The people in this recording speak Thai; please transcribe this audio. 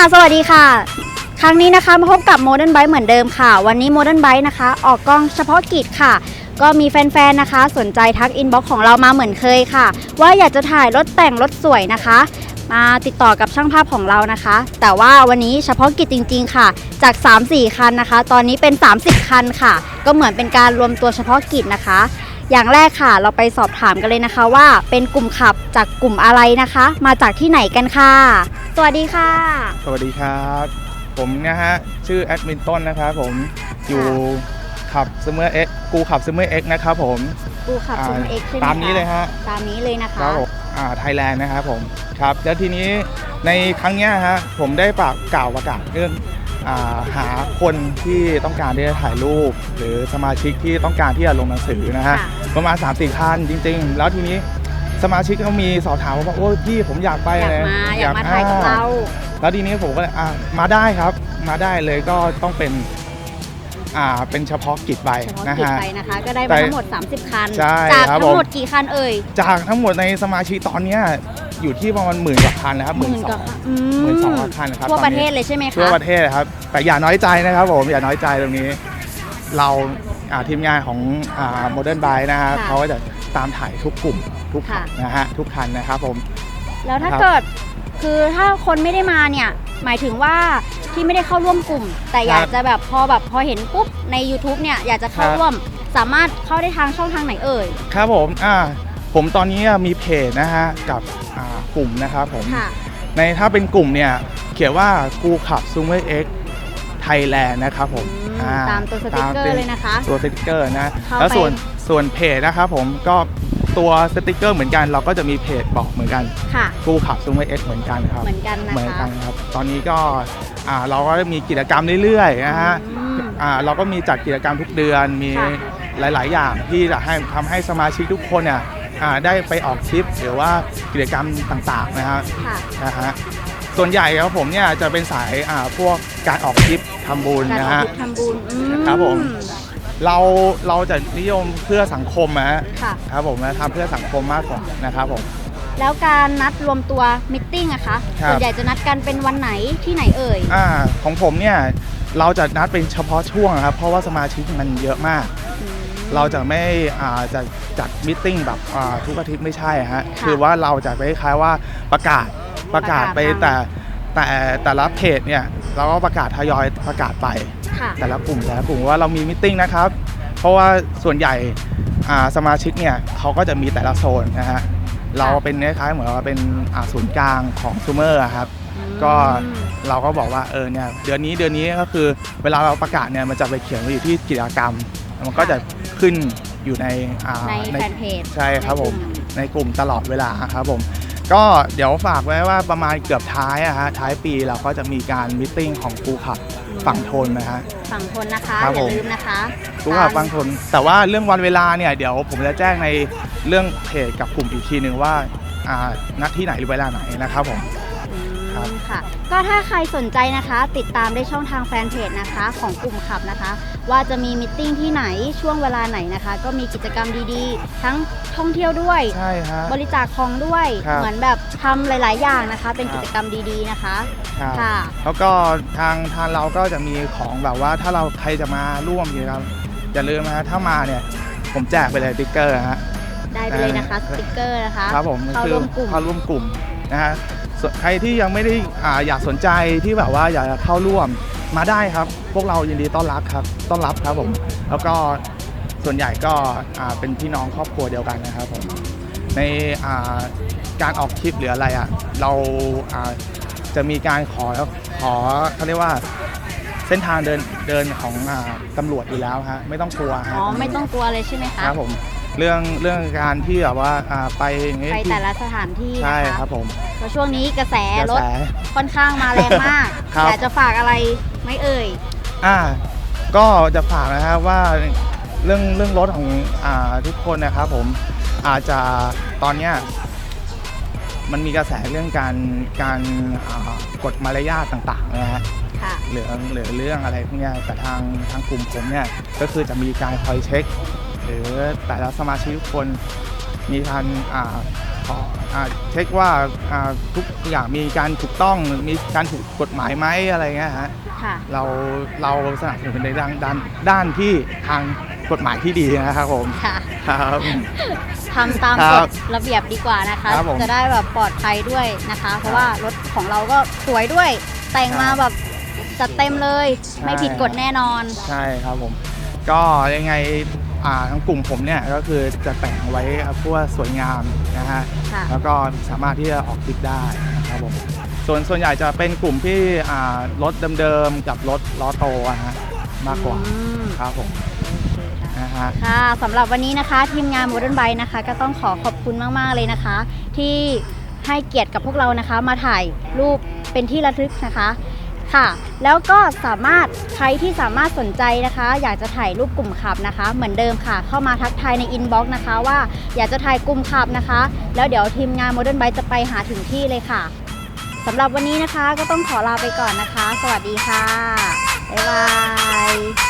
สวัสดีค่ะ ครั้งนี้นะคะมาพบกับ Modern Bike เหมือนเดิมค่ะ วันนี้ Modern Bike นะคะ ออกกล้องเฉพาะกิจค่ะ ก็มีแฟนๆนะคะ สนใจทักอินบ็อกของเรามาเหมือนเคยค่ะ ว่าอยากจะถ่ายรถแต่งรถสวยนะคะ มาติดต่อกับช่างภาพของเรานะคะ แต่ว่าวันนี้เฉพาะกิจจริง ๆ ค่ะ จาก 3-4 คันนะคะ ตอนนี้เป็น 30 คันค่ะ ก็เหมือนเป็นการรวมตัวเฉพาะกิจนะคะ อย่างแรกค่ะ เราไปสอบถามกันเลยนะคะว่า เป็นกลุ่มขับจากกลุ่มอะไรนะคะ มาจากที่ไหนกันค่ะ สวัสดีค่ะ สวัสดีครับ ผมนะฮะชื่อแอดมินต้นนะครับผมอยู่ขับซูเมอร์เอ็กกูขับซูเมอร์เอ็กนะครับผมกูขับอ่าซูมเอ็กใช่ไหมตามนี้เลยฮะตามนี้เลยนะคะครับผมอ่าไทยแลนด์นะครับผมครับแล้วทีนี้ในครั้งเนี้ยฮะผมได้ปากกล่าวประกาศเรื่องอา หาคนที่ต้องการที่จะถ่ายรูป หรือสมาชิกที่ต้องการที่จะลงหนังสือนะฮะค่ะประมาณ3 4คันจริง ๆ แล้วทีนี้สมาชิกเขามีสอบถามมาว่าโอ้ยพี่ผมอยากไปอยากเลยมาอยากมาถ่ายกับเราแล้วทีนี้ผมก็เลยอะมาได้ครับมาได้เลยก็ต้องเป็นอ่าเป็นเฉพาะกิจไปเฉพาะนะกิจฮะไปนะคะ ก็ได้แต่มาทั้งหมด 30 คันใช่จากครับทั้งหมดผมกี่คันเอ่ย จากทั้งหมดในสมาชิกตอนเนี้ย อยู่ที่ประมาณหมื่นกว่าคันนะครับหมื่นสกองว่าอืหมื่นสองมกว่าคันครับทั่วตอนนี้ ประเทศเลยใช่ไหมคะ ทั่วประเทศนะครับ แต่อย่าน้อยใจนะครับผมอย่าน้อยใจตรงนี้ เราอ่าทีมงานของโมเดิร์นไบนะฮะเขาก็จะตามถ่ายทุกกลุ่มทุกคันนะฮะทุกคันนะครับผม แล้วถ้าครับเกิดคือถ้าคนไม่ได้มาเนี่ย หมายถึงว่าที่ไม่ได้เข้าร่วมกลุ่ม แต่อยากจะแบบพอแบบพอเห็นปุ๊บใน YouTube เนี่ยอยากจะเข้าร่วม สามารถเข้าได้ทางช่องทางไหนเอ่ย ครับผมอ่า ผมตอนนี้มีเพจนะฮะกับอ่ากลุ่มนะครับผม ค่ะ ในถ้าเป็นกลุ่มเนี่ยเขียนว่ากูขับซูเมอร์เอ็กไทยแลนด์นะครับผมอืมอ่ตามตัวสติกเกอร์เลยนะคะตัวสติกเกอร์นะ เข้าไปแล้วส่วนส่วนเพจนะครับผมก็ตัวสติกเกอร์เหมือนกัน เราก็จะมีเพจบอกเหมือนกัน ค่ะ กูขับซูเมอร์เอ็กเหมือนกันครับ เหมือนกันนะเหมือนคะกันครับ ตอนนี้ก็อ่าเราก็มีกิจกรรมเรื่อยๆนะฮะอืมอ่าเราก็มีจัดกิจกรรมทุกเดือน มีค่ะ หลาย ๆ อย่างที่จะให้ทำให้สมาชิกทุกคนเนี่ย อ่าได้ไปออกทริปหรือว่ากิจกรรมต่างๆนะฮะค่ะ นะฮะส่วนใหญ่ครับผมเนี่ยจะเป็นสายอ่าพวกการออกทริปทำบุญการนะออกฮะทริปทำบุญอืครับผม เราเราจะนิยมเพื่อสังคมนะฮะค่ะ ครับผมนะทำเพื่อสังคมมากกว่านะครับผม แล้วการนัดรวมตัวมิทติ้งอะคะครับ ส่วนใหญ่จะนัดกันเป็นวันไหนที่ไหนเอ่ย อ่าของผมเนี่ยเราจะนัดเป็นเฉพาะช่วงนะครับเพราะว่าสมาชิกมันเยอะมากอืมเราจะไม่อ่าจะ จัดมิทติ้งแบบอ่าทุกอาทิตย์ไม่ใช่ฮะค่ะคือว่าเราจะไปคล้ายๆว่าประกาศประกาศไปประกาศแต่แต่แต่ละเพจเนี่ยเราก็ประกาศทยอยประกาศไปค่ะแต่ละกลุ่มแต่ละกลุ่มว่าเรามีมิทติ้งนะครับเพราะว่าส่วนใหญ่อ่าสมาชิกเนี่ยเขาก็จะมีแต่ละโซนนะฮะเราเป็นคล้ายๆเหมือนว่าเป็นอ่าศูนย์กลางของซูเมอร์ครับก็อืมเราก็บอกว่าเออเนี่ยเดือนนี้เดือนนี้ก็คือเวลาเราประกาศเนี่ยมันจะไปเขียนไว้อยู่ที่กิจกรรม มันก็จะ ขึ้นอยู่ในอ่าในแฟนเพจใช่ครับผมในในกลุ่มตลอดเวลาครับผมก็เดี๋ยวฝากไว้ว่าประมาณเกือบท้ายอะฮะท้ายปีเราก็จะมีการมิทติ้งของกูขับฝั่งทนนะฮะฝั่งทนนะคะครับอย่าผมลืมนะคะกูขับฝั่งทน แต่ว่าเรื่องวันเวลาเนี่ยเดี๋ยวผมจะแจ้งในเรื่องเพจกับกลุ่มอีกทีหนึ่งว่าอ่านัดที่ไหนหรือเวลาไหนนะครับผมอืม ครับ ค่ะ ก็ถ้าใครสนใจนะคะ ติดตามได้ช่องทางแฟนเพจนะคะ ของกลุ่มขับนะคะ ว่าจะมีมิทติ้งที่ไหนช่วงเวลาไหนนะคะ ก็มีกิจกรรมดีๆ ทั้งท่องเที่ยวด้วย ใช่ฮะ บริจาคของด้วย ครับเหมือนแบบทำหลาย ๆ อย่างนะคะ เป็นครับ กิจกรรมดีๆนะคะ ครับค่ะ แล้วก็ทางทางเราก็จะมีของแบบว่าถ้าเราใครจะมาร่วมเนี่ยครับอย่าลืมนะฮะถ้ามาเนี่ยผมแจกไปเลยสติ๊กเกอร์ฮะ ได้ไปเลยนะคะ สติกเกอร์นะคะ ครับผมเข้าคือร่วมกลุ่ม เข้าร่วมกลุ่มนะฮะส่วน ใครที่ยังไม่ได้อ่าอยากสนใจที่แบบว่าอยากจะเข้าร่วมมาได้ครับ พวกเรายินดีต้อนรับครับ ต้อนรับครับผม แล้วก็ส่วนใหญ่ก็อ่าเป็นพี่น้องครอบครัวเดียวกันนะครับผม ในอ่าการออกทริปหรืออะไรอะเราอ่าจะมีการขอขอเขาเรียกว่าเส้นทางเดินเดินของอ่าตำรวจอยู่แล้วฮะไม่ต้องกลัวฮะอ๋อไม่ต้องกลัวเลยใช่ไหมคะ ครับผม เรื่องเรื่องการที่แบบว่าอ่าไปอย่างงี้ไปที่แต่ละสถานที่ใช่นะคะครับผมเพราะช่วงนี้กระแสกระรถแส ค่อนข้างมาแรงมาก ครับ อยากจะฝากอะไรไหม่เอ่ย อ่าก็จะฝากนะครับว่าเรื่องเรื่องรถของอ่าทุกคนนะครับผมอาจจะตอนเนี้ยมันมีกระแสเรื่องการการอ่ากฎมารยาทต่างๆนะฮะ ค่ะหรือหรือเรื่องอะไรพวกเนี้ยแต่ทางทางกลุ่มผมเนี่ยก็คือจะมีการคอยเช็ค หรือแต่ละสมาชิกทุกคนมีการอ่าขออ่าเช็คว่าอ่าทุกอย่างมีการถูกต้องมีการถูกกฎหมายไหมอะไรเงี้ยฮะค่ะเราเราสนับสนุนในด้านด้านด้านที่ทางกฎหมายที่ดีนะครับผมค่ะครับทำตามคกรับฎระเบียบดีกว่านะคะครับผมจะได้แบบปลอดภัยด้วยนะคะ เพราะว่ารถของเราก็สวยด้วย แต่งมาครับแบบจัดเต็มเลย ไม่ผิดกฎแน่นอน ใช่ครับผม ก็ยังไงอ่า ทางกลุ่มผมเนี่ยก็คือจะแต่งไว้เพื่อสวยงามนะฮะค่ะแล้วก็สามารถที่จะออกทริปได้นะครับผมส่วนส่วนใหญ่จะเป็นกลุ่มที่อ่ารถเดิมๆกับรถล้อโตอะฮะมากกว่าอืม ครับผมนะฮะ ค่ะสำหรับวันนี้นะคะ ทีมงาน Modern Bike นะคะ ก็ต้องขอขอบคุณมาก ๆ เลยนะคะ ที่ให้เกียรติกับพวกเรานะคะ มาถ่ายรูปเป็นที่ระลึกนะคะ ค่ะ แล้วก็สามารถใครที่สามารถสนใจนะคะ อยากจะถ่ายรูปกลุ่มขับนะคะ เหมือนเดิมค่ะ เข้ามาทักทายในอินบ็อกซ์นะคะ ว่าอยากจะถ่ายกลุ่มขับนะคะ แล้วเดี๋ยวทีมงานโมเดิร์นไบท์จะไปหาถึงที่เลยค่ะสำหรับวันนี้นะคะก็ต้องขอลาไปก่อนนะคะ สวัสดีค่ะบ๊ายบาย